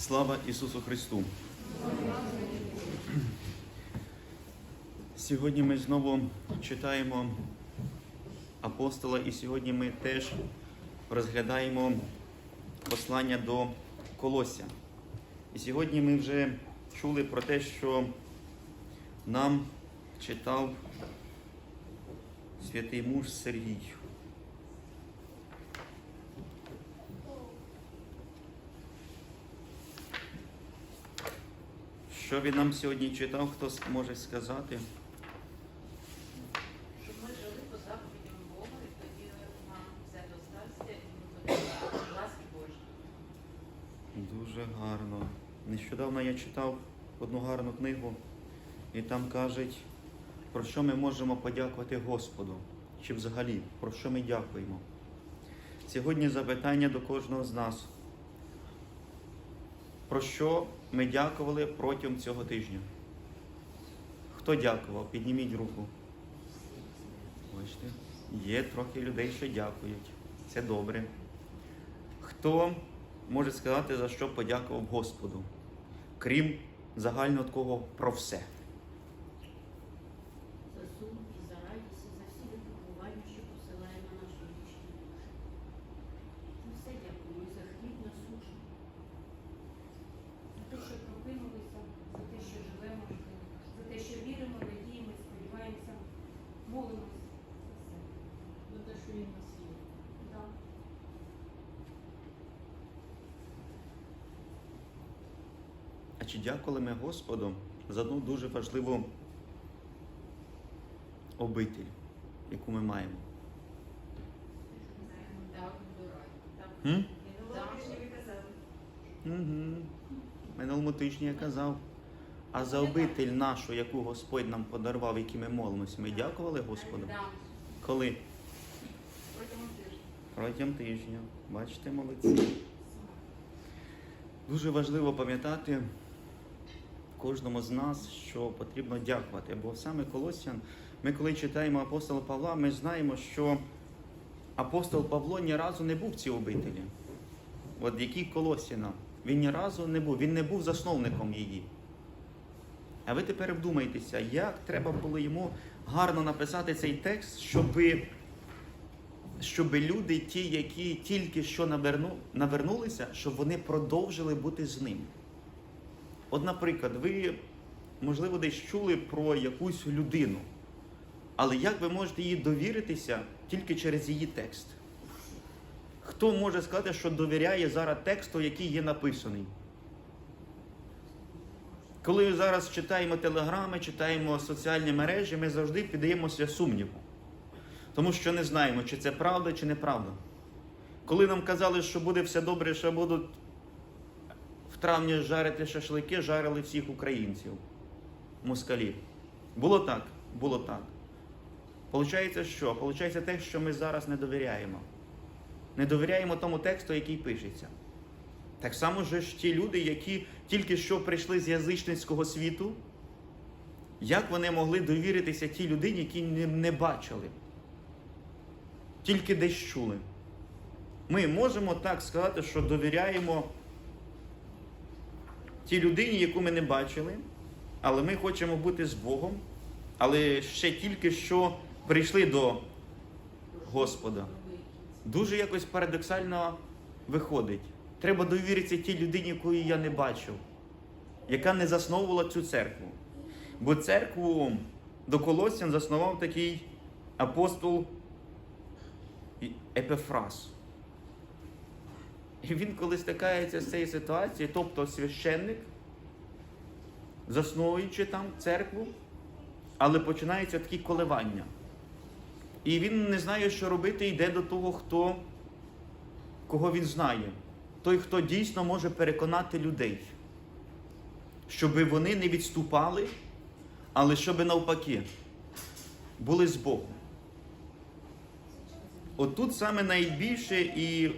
Слава Ісусу Христу! Сьогодні ми знову читаємо апостола, і сьогодні ми теж розглядаємо послання до Колося. І сьогодні ми вже чули про те, що нам читав святий муж Сергій. Що він нам сьогодні читав, хто може сказати? Щоб ми жили по заповідям Бога, і тоді нам все достався, і ми будемо ласки Божі. Дуже гарно. Нещодавно я читав одну гарну книгу, і там кажуть, про що ми можемо подякувати Господу, чи взагалі, про що ми дякуємо. Сьогодні запитання до кожного з нас. Про що ми дякували протягом цього тижня? Хто дякував? Підніміть руку. Бачите, є трохи людей, що дякують. Це добре. Хто може сказати, за що подякував Господу, крім загального такого про все? за сумки, за радість, і за всі випробування, що посилає на нашу вічну душу. За все дякуємо і за хліб насущний. За те, що прокинулися, за те, що живемо, за те, що віримо, надіємо, сподіваємося, молимося за все. За те, що він нас є. Да. А чи дякували ми Господу за одну дуже важливу обитель, яку ми маємо? М? Угу. Минулому тижні я казав. А за обитель нашу, яку Господь нам подарував, які ми молимося, ми дякували Господу? Коли? Протягом тижня. Протягом тижня. Бачите, молодці. Дуже важливо пам'ятати кожному з нас, що потрібно дякувати. Бо саме Колосян, ми коли читаємо апостола Павла, ми знаємо, що апостол Павло ні разу не був в цій обителі. От який Колосіна, він ні разу не був, він не був засновником її. А ви тепер вдумайтеся, як треба було йому гарно написати цей текст, щоби щоб люди, ті, які тільки що наверну, навернулися, щоб вони продовжили бути з ним. От, наприклад, ви, можливо, десь чули про якусь людину, але як ви можете їй довіритися тільки через її текст? Хто може сказати, що довіряє зараз тексту, який є написаний? Коли зараз читаємо телеграми, читаємо соціальні мережі, ми завжди піддаємося сумніву. Тому що не знаємо, чи це правда, чи неправда. Коли нам казали, що буде все добре, що будуть травні жарити шашлики, жарили всіх українців, москалів. Було так, було так. Получається що? Получається те, що ми зараз не довіряємо. Не довіряємо тому тексту, який пишеться. Так само ж ті люди, які тільки що прийшли з язичницького світу, як вони могли довіритися тій людині, які не, бачили, тільки десь чули. Ми можемо так сказати, що довіряємо тій людині, яку ми не бачили, але ми хочемо бути з Богом, але ще тільки що прийшли до Господа. Дуже якось парадоксально виходить. Треба довіритися тій людині, якої я не бачив, яка не засновувала цю церкву. Бо церкву до Колосян заснував такий апостол Епефрас. І він, коли стикається з цією ситуацією, тобто священник, засновуючи там церкву, але починаються такі коливання. І він не знає, що робити, йде до того, хто, кого він знає. Той, хто дійсно може переконати людей, щоб вони не відступали, але щоб навпаки були з Богом. Отут саме найбільше і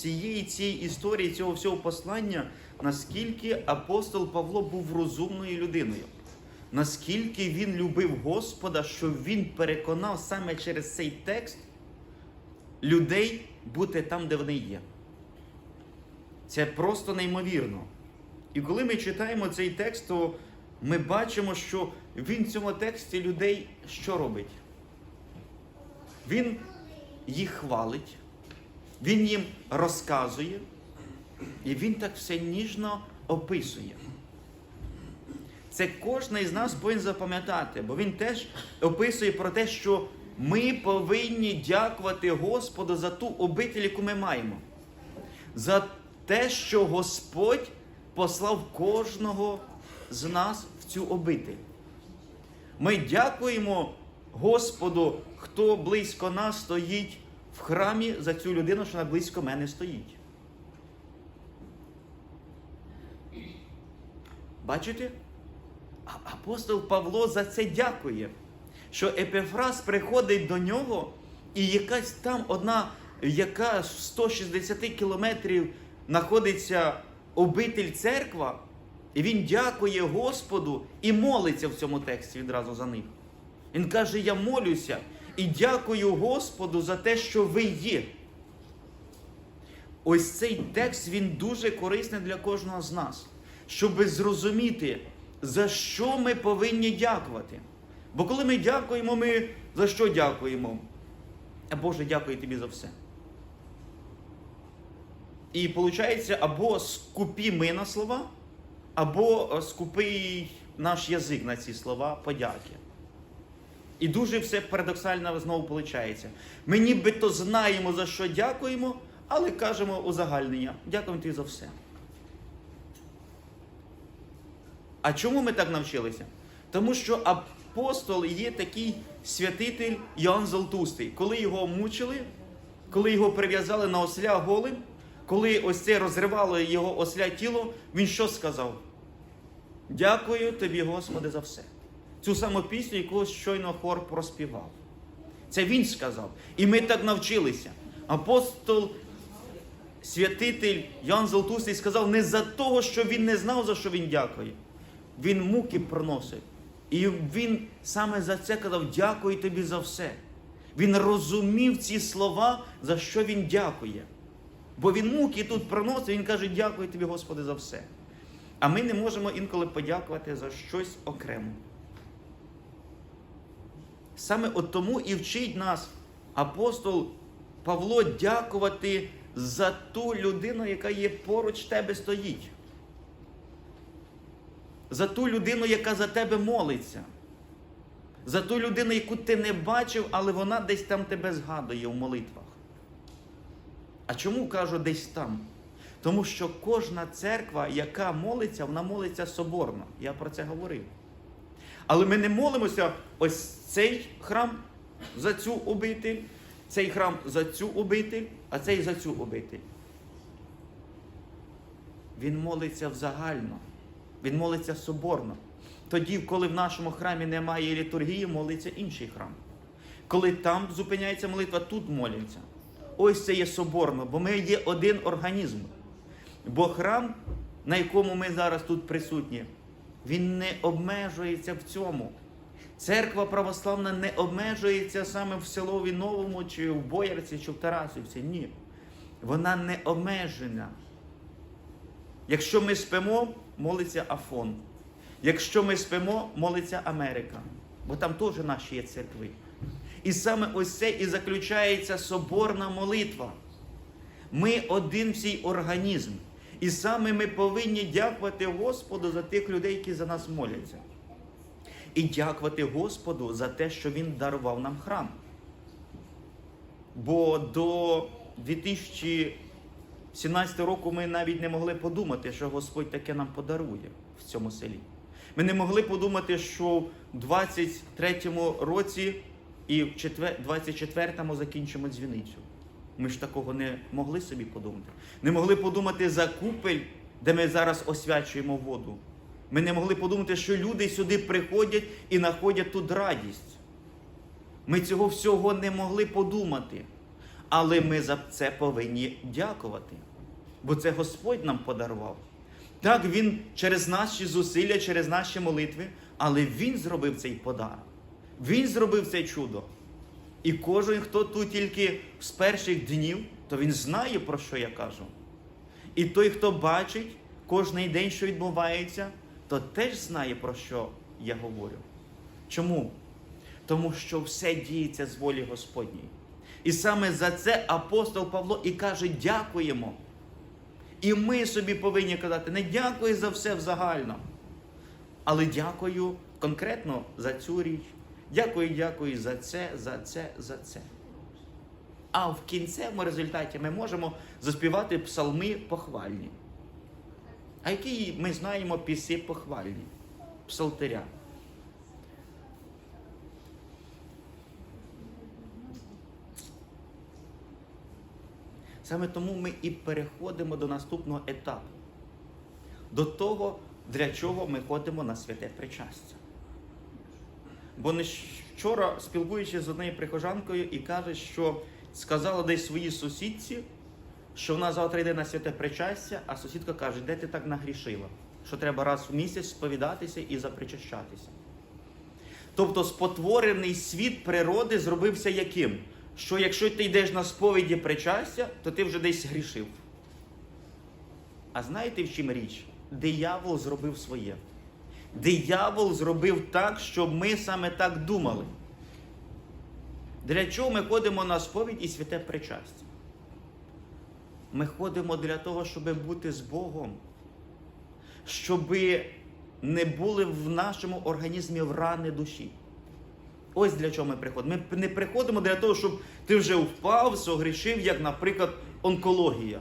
всієї цієї історії, цього всього послання, наскільки апостол Павло був розумною людиною, наскільки він любив Господа, що він переконав саме через цей текст людей бути там, де вони є. Це просто неймовірно. І коли ми читаємо цей текст, то ми бачимо, що він в цьому тексті людей що робить? Він їх хвалить, він їм розказує, і він так все ніжно описує. Це кожен із нас повинен запам'ятати, бо він теж описує про те, що ми повинні дякувати Господу за ту обитель, яку ми маємо. За те, що Господь послав кожного з нас в цю обитель. Ми дякуємо Господу, хто близько нас стоїть в храмі за цю людину, що вона близько мене стоїть. Бачите? А апостол Павло за це дякує, що Епіфраз приходить до нього, і якась там одна, яка в 160 кілометрів знаходиться обитель церква, і він дякує Господу і молиться в цьому тексті відразу за них. Він каже: Я молюся і дякую Господу за те, що ви є. Ось цей текст він дуже корисний для кожного з нас, щоб зрозуміти, за що ми повинні дякувати. Бо коли ми дякуємо, ми за що дякуємо? Боже, дякую тобі за все. І виходить, або скупі ми на слова, або скупий наш язик на ці слова подяки. І дуже все парадоксально знову виходить. Ми нібито знаємо, за що дякуємо, але кажемо узагальнення. Дякуємо тобі за все. А чому ми так навчилися? Тому що апостол є такий святитель Йоанн Золотустий. Коли його мучили, коли його прив'язали на осля голим, коли ось це розривало його осля тіло, він що сказав? Дякую тобі, Господи, за все. Цю саму пісню, яку щойно хор проспівав. Це він сказав. І ми так навчилися. Апостол, святитель Ян Золотустий сказав не за того, що він не знав, за що він дякує. Він муки проносив. І він саме за це казав: дякую тобі за все. Він розумів ці слова, за що він дякує. Бо він муки тут проносить, він каже, дякую тобі, Господи, за все. А ми не можемо інколи подякувати за щось окремо. Саме от тому і вчить нас апостол Павло дякувати за ту людину, яка є поруч тебе стоїть. За ту людину, яка за тебе молиться. За ту людину, яку ти не бачив, але вона десь там тебе згадує в молитвах. А чому кажу десь там? Тому що кожна церква, яка молиться, вона молиться соборно. Я про це говорив. Але ми не молимося ось цей храм за цю обитель, цей храм за цю обитель, а цей за цю обитель. Він молиться взагально. Він молиться соборно. Тоді, коли в нашому храмі немає літургії, молиться інший храм. Коли там зупиняється молитва, тут моляться. Ось це є соборно, бо ми є один організм. Бо храм, на якому ми зараз тут присутні, він не обмежується в цьому. Церква православна не обмежується саме в селові Новому, чи в Боярці, чи в Тарасівці. Ні. Вона не обмежена. Якщо ми спимо, молиться Афон. Якщо ми спимо, молиться Америка. Бо там теж наші є церкви. І саме ось це і заключається соборна молитва. Ми один всій організм. І саме ми повинні дякувати Господу за тих людей, які за нас моляться. І дякувати Господу за те, що Він дарував нам храм. Бо до 2017 року ми навіть не могли подумати, що Господь таке нам подарує в цьому селі. Ми не могли подумати, що в 23-му році і в 24-му закінчимо дзвіницю. Ми ж такого не могли собі подумати. Не могли подумати за купель, де ми зараз освячуємо воду. Ми не могли подумати, що люди сюди приходять і знаходять тут радість. Ми цього всього не могли подумати. Але ми за це повинні дякувати. Бо це Господь нам подарував. Так, Він через наші зусилля, через наші молитви, але Він зробив цей подарок. Він зробив це чудо. І кожен, хто тут тільки з перших днів, то він знає, про що я кажу. І той, хто бачить кожний день, що відбувається, то теж знає, про що я говорю. Чому? Тому що все діється з волі Господньої. І саме за це апостол Павло і каже: дякуємо. І ми собі повинні казати, не дякую за все в загально, але дякую конкретно за цю річ. Дякую, дякую за це, за це, за це. А в кінцевому результаті ми можемо заспівати псалми похвальні. А які ми знаємо пісні похвальні? Псалтиря. Саме тому ми і переходимо до наступного етапу. До того, для чого ми ходимо на святе причастя. Бо не вчора, спілкуючись з однією прихожанкою, і каже, що сказала десь своїй сусідці, що вона завтра йде на святе причастя, а сусідка каже, де ти так нагрішила? Що треба раз в місяць сповідатися і запричащатися. Тобто спотворений світ природи зробився яким? Що якщо ти йдеш на сповіді причастя, то ти вже десь грішив. А знаєте в чим річ? Диявол зробив своє. Диявол зробив так, щоб ми саме так думали. Для чого ми ходимо на сповідь і святе причастя? Ми ходимо для того, щоб бути з Богом, щоб не були в нашому організмі рани душі. Ось для чого ми приходимо. Ми не приходимо для того, щоб ти вже впав, согрішив, як, наприклад, онкологія.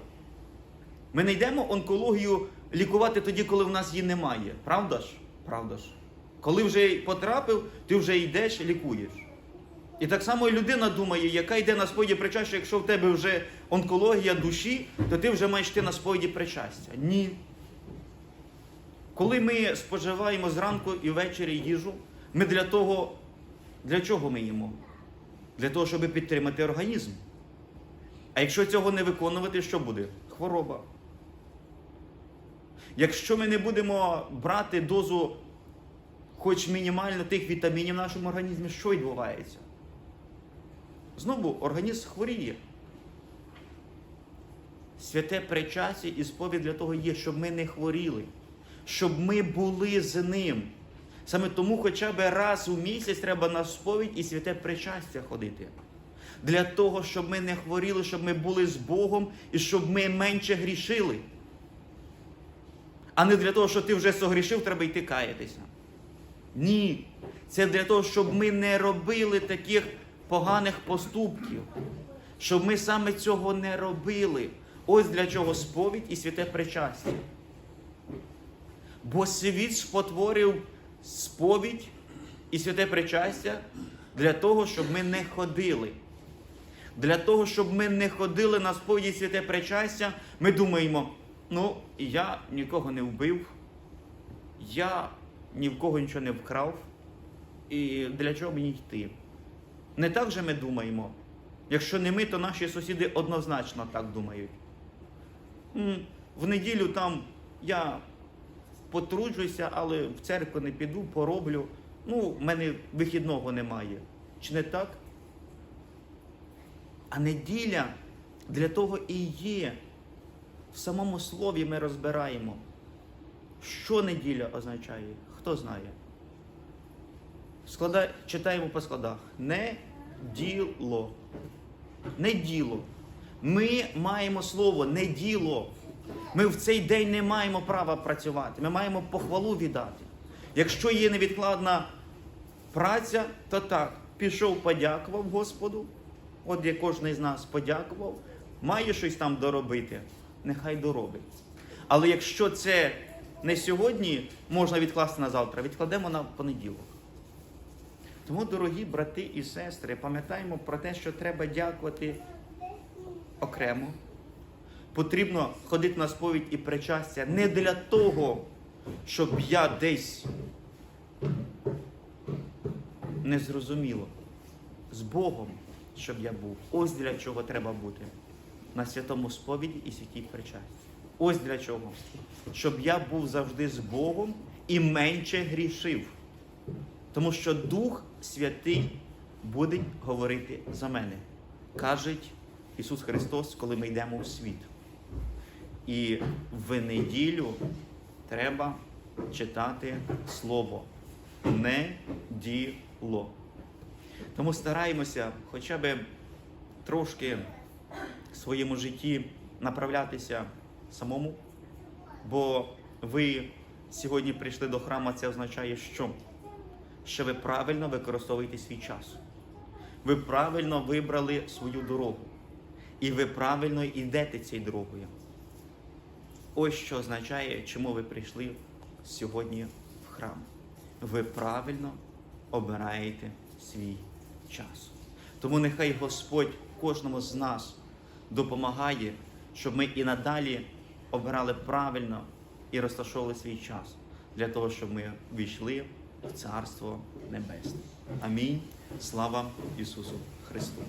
Ми не йдемо онкологію лікувати тоді, коли в нас її немає. Правда ж? Правда ж. Коли вже потрапив, ти вже йдеш, лікуєш. І так само і людина думає, яка йде на сповіді причастя, якщо в тебе вже онкологія душі, то ти вже маєш йти на сповіді причастя. Ні. Коли ми споживаємо зранку і ввечері їжу, ми для того, для чого ми їмо? Для того, щоб підтримати організм. А якщо цього не виконувати, що буде? Хвороба. Якщо ми не будемо брати дозу, хоч мінімально тих вітамінів в нашому організмі, що відбувається? Знову організм хворіє. Святе причастя і сповідь для того є, щоб ми не хворіли, щоб ми були з ним. Саме тому хоча б раз у місяць треба на сповідь і святе причастя ходити. Для того, щоб ми не хворіли, щоб ми були з Богом і щоб ми менше грішили. А не для того, що ти вже согрішив, треба йти каятися. Ні. Це для того, щоб ми не робили таких поганих поступків. Щоб ми саме цього не робили. Ось для чого сповідь і святе причастя. Бо світ спотворив сповідь і святе причастя для того, щоб ми не ходили. Для того, щоб ми не ходили на сповіді святе причастя, ми думаємо, ну, я нікого не вбив, я ні в кого нічого не вкрав, і для чого мені йти? Не так же ми думаємо. Якщо не ми, то наші сусіди однозначно так думають. В неділю там я потруджуся, але в церкву не піду, пороблю. Ну, в мене вихідного немає. Чи не так? А неділя для того і є. В самому слові ми розбираємо. Що неділя означає? Хто знає? Склада... Читаємо по складах. Не діло. Не діло. Ми маємо слово не діло. Ми в цей день не маємо права працювати. Ми маємо похвалу віддати. Якщо є невідкладна праця, то так, пішов, подякував Господу. От як кожен з нас подякував, має щось там доробити, нехай доробить. Але якщо це не сьогодні можна відкласти на завтра, відкладемо на понеділок. Тому, дорогі брати і сестри, пам'ятаємо про те, що треба дякувати окремо. Потрібно ходити на сповідь і причастя не для того, щоб я десь незрозуміло з Богом, щоб я був. Ось для чого треба бути на святому сповіді і святій причасті. Ось для чого. Щоб я був завжди з Богом і менше грішив. Тому що Дух Святий буде говорити за мене, каже Ісус Христос, коли ми йдемо у світ. І в неділю треба читати слово. Не діло. Тому стараємося хоча б трошки своєму житті направлятися самому. Бо ви сьогодні прийшли до храму, це означає, що? Що ви правильно використовуєте свій час. Ви правильно вибрали свою дорогу. І ви правильно йдете цією дорогою. Ось що означає, чому ви прийшли сьогодні в храм. Ви правильно обираєте свій час. Тому нехай Господь кожному з нас допомагає, щоб ми і надалі обирали правильно і розташовували свій час для того, щоб ми війшли в Царство Небесне. Амінь. Слава Ісусу Христу!